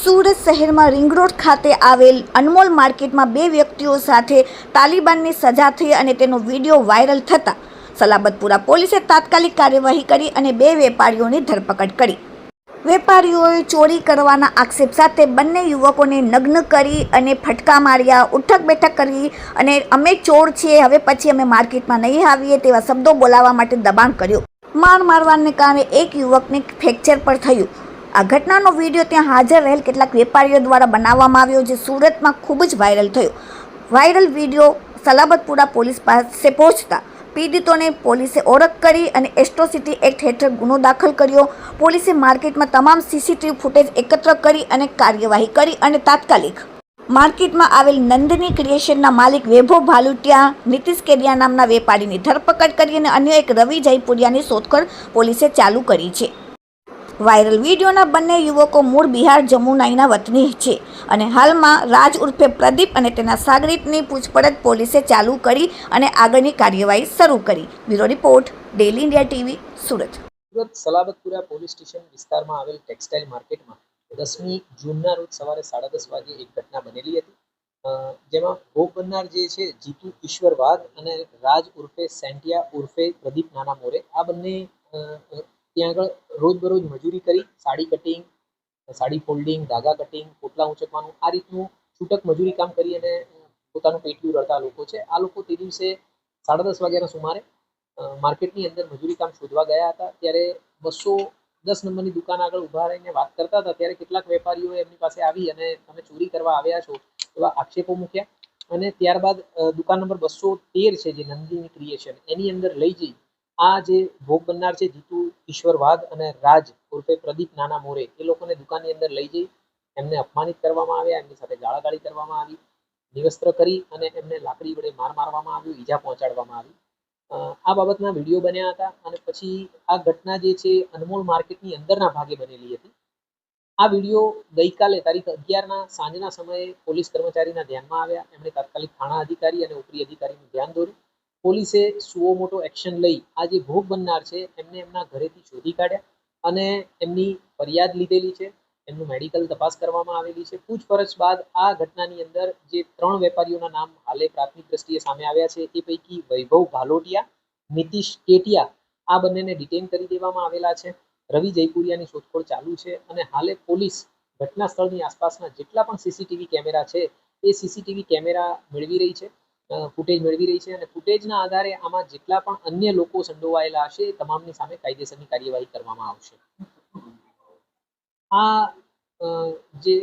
સુરત શહેરમાં ring road ખાતે આવેલ અનમોલ માર્કેટમાં બે વ્યક્તિઓ સાથે તાલિબાનની સજા થઈ અને તેનો વીડિયો વાયરલ થતાં સલાબતપુરા પોલીસે તાત્કાલિક કાર્યવાહી કરી અને બે વેપારીઓની ધરપકડ કરી. વેપારીઓએ ચોરી કરવાના આક્ષેપ સાથે બંને યુવકોને નગ્ન કરી અને ફટકા માર્યા, ઉઠક બેઠક કરી અને અમે ચોર છીએ, હવે પછી અમે માર્કેટમાં નહીં આવીએ તેવા શબ્દો બોલાવવા માટે દબાણ કર્યું. માર મારવાને કારણે એક યુવકને ફ્રેક્ચર પણ થયું. આ ઘટનાનો વીડિયો ત્યાં હાજર રહેલ કેટલાક વેપારીઓ દ્વારા બનાવવામાં આવ્યો જે સુરતમાં ખૂબ જ વાયરલ થયો. વાયરલ વીડિયો સલાબતપુરા પોલીસ પાસે પહોંચતા પીડિતોને પોલીસે ઓળખ કરી અને એસ્ટ્રોસિટી એક્ટ હેઠળ ગુનો દાખલ કર્યો. પોલીસે માર્કેટમાં તમામ સીસીટીવી ફૂટેજ એકત્ર કરી અને કાર્યવાહી કરી અને તાત્કાલિક માર્કેટમાં આવેલ નંદની ક્રિએશનના માલિક વૈભવ ભાલુટિયા, નીતિશ કેડિયા નામના વેપારીની ધરપકડ કરી અને અન્ય એક રવિ જયપુરિયાની શોધખોળ પોલીસે ચાલુ કરી છે. વાયરલ વિડીયોના બંને યુવકો મૂળ બિહાર જમુનાઈના વતની છે અને હાલમાં રાજ ઉર્ફે પ્રદીપ અને તેના સાગરીતની પૂછપરછ પોલીસે ચાલુ કરી અને આગળની કાર્યવાહી શરૂ કરી. Bureau report daily India TV, Surat. Surat Salabatpura police station વિસ્તારમાં આવેલ ટેક્સટાઇલ માર્કેટમાં દસમી જૂનના રોજ સવારે સાડા દસ વાગે એક ઘટના બનેલી હતી. જેમાં ભોગ બનનાર જે છે, જીતુ ઈશ્વર વાઘ અને રાજ ઉર્ફે સેન્ટિયા ઉર્ફે પ્રદીપ નાના મોરે, આ બંને ત્યાં આગળ રોજબરોજ મજૂરી કરી, સાડી કટિંગ, સાડી ફોલ્ડિંગ, ધાગા કટિંગ, પોટલા ઉંચકવાનું, આ રીતનું છૂટક મજૂરી કામ કરી અને પોતાનું પેટલું રડતા લોકો છે. આ લોકો તે દિવસે સાડા દસ વાગ્યાના સુમારે માર્કેટની અંદર મજૂરી કામ શોધવા ગયા હતા. ત્યારે બસો દસ નંબરની દુકાન આગળ ઊભા રહીને વાત કરતા હતા, ત્યારે કેટલાક વેપારીઓ એમની પાસે આવી અને તમે ચોરી કરવા આવ્યા છો એવા આક્ષેપો મૂક્યા. અને ત્યારબાદ દુકાન નંબર બસો તેર છે જે નંદિની ક્રિએશન એની અંદર લઈ જઈ આ જે ભોગ બનનાર છે જીતુ ઈશ્વરવાદ અને રાજ ઉર્ફે પ્રદીપ નાના મોરે, એ લોકોને દુકાનની અંદર લઈ જઈ, એમને અપમાનિત કરવામાં આવ્યા, એમની સાથે ગાળાગાળી કરવામાં આવી, નિવસ્ત્ર કરી અને એમને લાકડી વડે માર મારવામાં આવ્યું, ઈજા પહોંચાડવામાં આવી. આ બાબતના વીડિયો બન્યા હતા અને પછી આ ઘટના જે છે અનમોલ માર્કેટની અંદરના ભાગે બનેલી હતી. આ વીડિયો ગઈકાલે તારીખ અગિયારના સાંજના સમયે પોલીસ કર્મચારીના ધ્યાનમાં આવ્યા. એમણે તાત્કાલિક થાણા અધિકારી અને ઉપરી અધિકારીનું ધ્યાન દોર્યું. પોલીસે સુઓ મોટો એક્શન લઈ આ જે ભોગ બનનાર છે એમને એમના ઘરેથી શોધી કાઢ્યા અને એમની ફરિયાદ લીધેલી છે. એમનું મેડિકલ તપાસ કરવામાં આવેલી છે. પૂછપરછ બાદ આ ઘટનાની અંદર જે ત્રણ વેપારીઓના નામ હાલે પ્રાથમિક દ્રષ્ટિએ સામે આવ્યા છે, એ પૈકી વૈભવ ભાલોટિયા, નીતિશ કેટિયા, આ બંનેને ડિટેન કરી દેવામાં આવેલા છે. રવિ જયપુરિયાની શોધખોળ ચાલુ છે અને હાલે પોલીસ ઘટના સ્થળની આસપાસના જેટલા પણ સીસીટીવી કેમેરા છે, એ સીસીટીવી કેમેરા મેળવી રહી છે ફૂટેજ મેળવી રહી છે અને ફૂટેજના આધારે આમાં જેટલા પણ અન્ય લોકો સંડોવાયેલા હશે તમામની સામે કાયદેસરની કાર્યવાહી કરવામાં આવશે. આ જે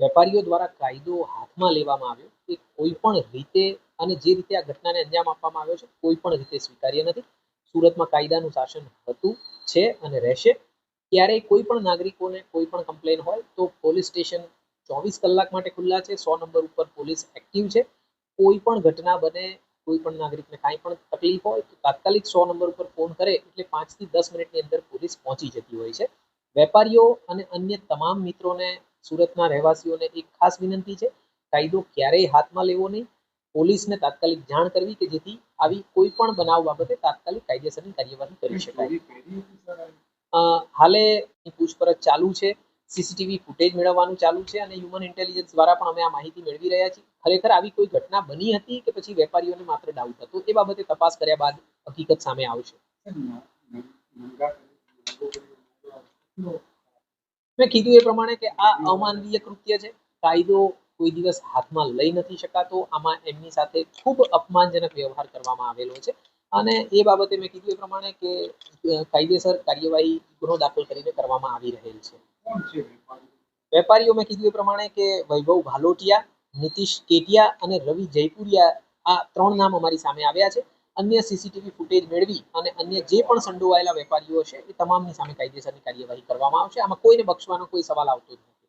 વેપારીઓ દ્વારા કાયદો હાથમાં લેવામાં આવ્યો, એ કોઈ પણ રીતે અને જે રીતે આ ઘટનાને અંજામ આપવામાં આવ્યો છે કોઈ પણ રીતે સ્વીકાર્ય નથી. સુરતમાં કાયદાનું શાસન હતું, છે અને રહેશે. ક્યારેય કોઈ પણ નાગરિકોને કોઈ પણ કમ્પ્લેન હોય તો પોલીસ સ્ટેશન ચોવીસ કલાક માટે ખુલ્લા છે, સો નંબર ઉપર પોલીસ એક્ટિવ છે. કોઈ પણ ઘટના બને કોઈ પણ નાગરિકને કાંઈ પણ તકલીફ હોય તો તાત્કાલિક સો નંબર ઉપર ફોન કરે એટલે પાંચથી દસ મિનિટની અંદર પોલીસ પહોંચી જતી હોય છે. વેપારીઓ અને અન્ય તમામ મિત્રોને સુરતના રહેવાસીઓને એક ખાસ વિનંતી છે કાયદો ક્યારેય હાથમાં લેવો નહીં. પોલીસને તાત્કાલિક જાણ કરવી કે જેથી આવી કોઈ પણ બનાવ બાબતે તાત્કાલિક કાયદેસરની કાર્યવાહી કરી શકાય. હાલે પૂછપરછ ચાલુ છે સીસીટીવી ફૂટેજ મેળવવાનું ચાલુ છે અને હ્યુમન ઇન્ટેલિજન્સ દ્વારા પણ અમે આ માહિતી મેળવી રહ્યા છીએ. ખરેખર આવી કોઈ ઘટના બની હતી કે પછી વેપારીઓને માત્ર ડાઉટ હતો? એ બાબતે તપાસ કર્યા બાદ હકીકત સામે આવશે. મેં કીધું એ પ્રમાણે કે આ અમાનવીય કૃત્ય છે. કાયદો કોઈ દિવસ હાથમાં લઈ નથી શકાતો. આમાં એમની સાથે ખૂબ અપમાનજનક વ્યવહાર કરવામાં આવેલો છે. અને એ બાબતે મેં કીધું એ પ્રમાણે કે કાયદેસર કાર્યવાહી ગુનો દાખલ કરીને કરવામાં આવી રહેલ છે. વેપારીઓ મેં કીધું એ પ્રમાણે કે વૈભવ ભાલોટિયા નીતિશ કેટિયા અને રવિ જયપુરિયા આ ત્રણ નામ અમારી સામે આવ્યા છે. અન્ય સીસીટીવી ફૂટેજ મેળવી અને અન્ય જે પણ સંડોવાયેલા વેપારીઓ છે, એ તમામની સામે કાયદેસરની કાર્યવાહી કરવામાં આવશે. આમાં કોઈને બક્ષવાનો કોઈ સવાલ આવતો જ નથી.